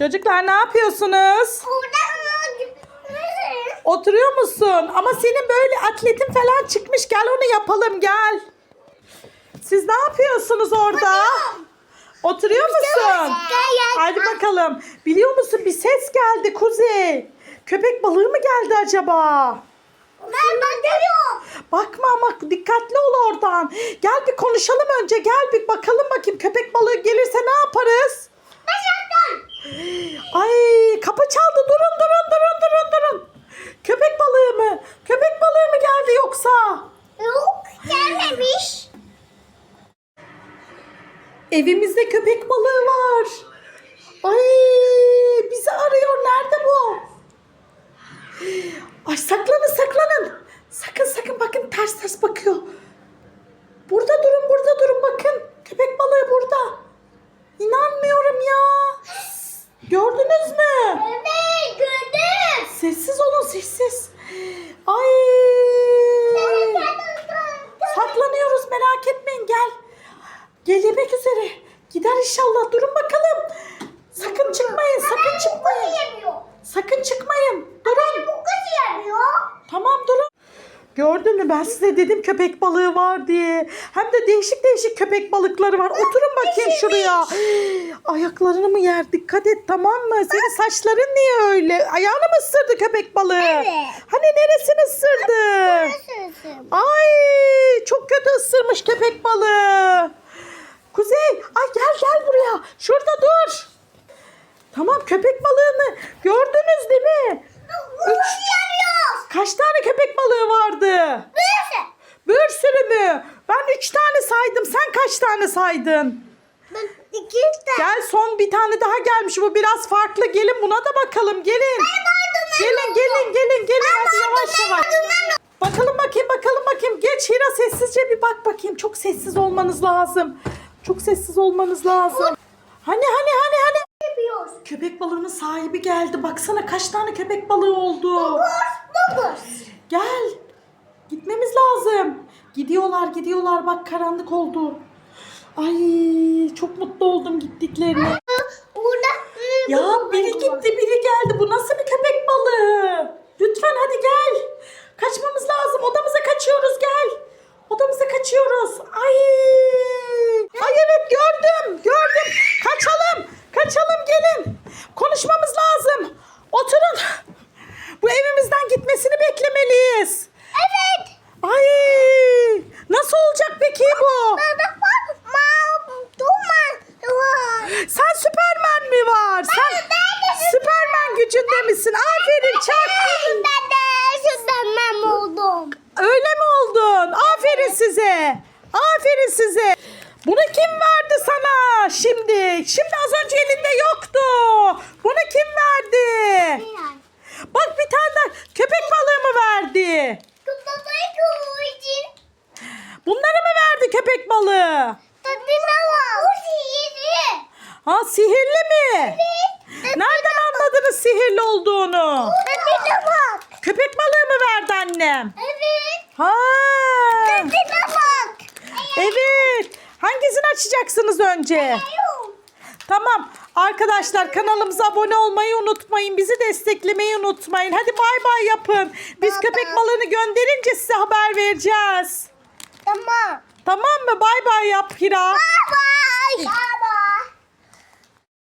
Çocuklar ne yapıyorsunuz? Oturuyor musun? Ama senin böyle atletin falan çıkmış. Gel onu yapalım gel. Siz ne yapıyorsunuz orada? Oturuyor musun? Hadi bakalım. Biliyor musun bir ses geldi Kuzey. Köpek balığı mı geldi acaba? Bakma ama dikkatli ol oradan. Gel bir konuşalım önce. Gel bir bakalım bakayım köpek balığı gelirse ne yaparız? Ay kapı çaldı. Durun durun durun durun durun. Köpek balığı mı? Köpek balığı mı geldi yoksa? Evimizde köpek balığı var. Ay bizi arıyor. Nerede bu? Ay saklanın saklanın. Sakın sakın bakın ters ters bakıyor. Burada durun burada durun bakın. Köpek balığı burada. İnanmıyorum ya. Gördünüz mü? Sessiz olun sessiz. Ay. Saklanıyoruz merak etmeyin gel. Gelemek üzere. Gider inşallah durun bakalım. Sakın çıkmayın sakın çıkmayın. Sakın çıkmayın. Durun. Tamam durun. Gördün mü ben size dedim köpek balığı var diye. Hem de değişik değişik köpek balıkları var. Oturun bakayım şuraya. Ayaklarını mı yer? Dikkat et tamam mı? Senin saçların niye öyle? Ayağını mı ısırdı köpek balığı? Evet. Hani neresini ısırdı? Ay çok kötü ısırmış köpek balığı. Kuzey ay gel gel buraya. Şurada dur. Tamam köpek balığını gördünüz değil mi? Kaç tane köpek balığı vardı? Bir sürü mü? Ben üç tane saydım. Sen kaç tane saydın? Gel son bir tane daha gelmiş. Bu biraz farklı. Gelin buna da bakalım. Gelin. Gelin gelin gelin gelin. Hadi yavaş yavaş. Bakalım bakayım bakalım bakayım. Geç Hira sessizce bir bak bakayım. Çok sessiz olmanız lazım. Çok sessiz olmanız lazım. Hani hani hani. Köpek balığının sahibi geldi. Baksana kaç tane köpek balığı oldu. Gel. Gitmemiz lazım. Gidiyorlar gidiyorlar bak karanlık oldu. Ay çok mutlu oldum gittiklerine. Ya biri gitti biri geldi. Bu nasıl bir köpek balığı? Lütfen hadi gel. Kaçmamız lazım. Odamıza kaçıyoruz gel. Odamıza kaçıyoruz. Ay. Ay evet gördüm. Gördüm. Kaçalım. Kaçalım gelin. Konuşmamız lazım. Oturun. Bu evimizden gitmesini beklemeliyiz. Evet. Ay. Nasıl olacak peki bu? Sen Süpermen mi var? Sen ben de Süpermen gücünde misin? Aferin çak. Ben de Süperman oldum. Öyle mi oldun? Aferin size. Aferin size. Bunu kim verdi sana şimdi? Şimdi az önce elinde yoktu. Bunu kim verdi? Bak bir tane de köpek balığı mı verdi? Bunları köpek balığı? Ha sihirli mi? Nereden anladınız sihirli olduğunu? Köpek balığı mı verdi annem? Ha. Evet. Hangisini açacaksınız önce? Tamam. Arkadaşlar kanalımıza abone olmayı unutmayın. Bizi desteklemeyi unutmayın. Hadi bay bay yapın. Biz Bye köpek balığını gönderince size haber vereceğiz. Tamam. Tamam mı? Bay bay yap Hira. Bye bye.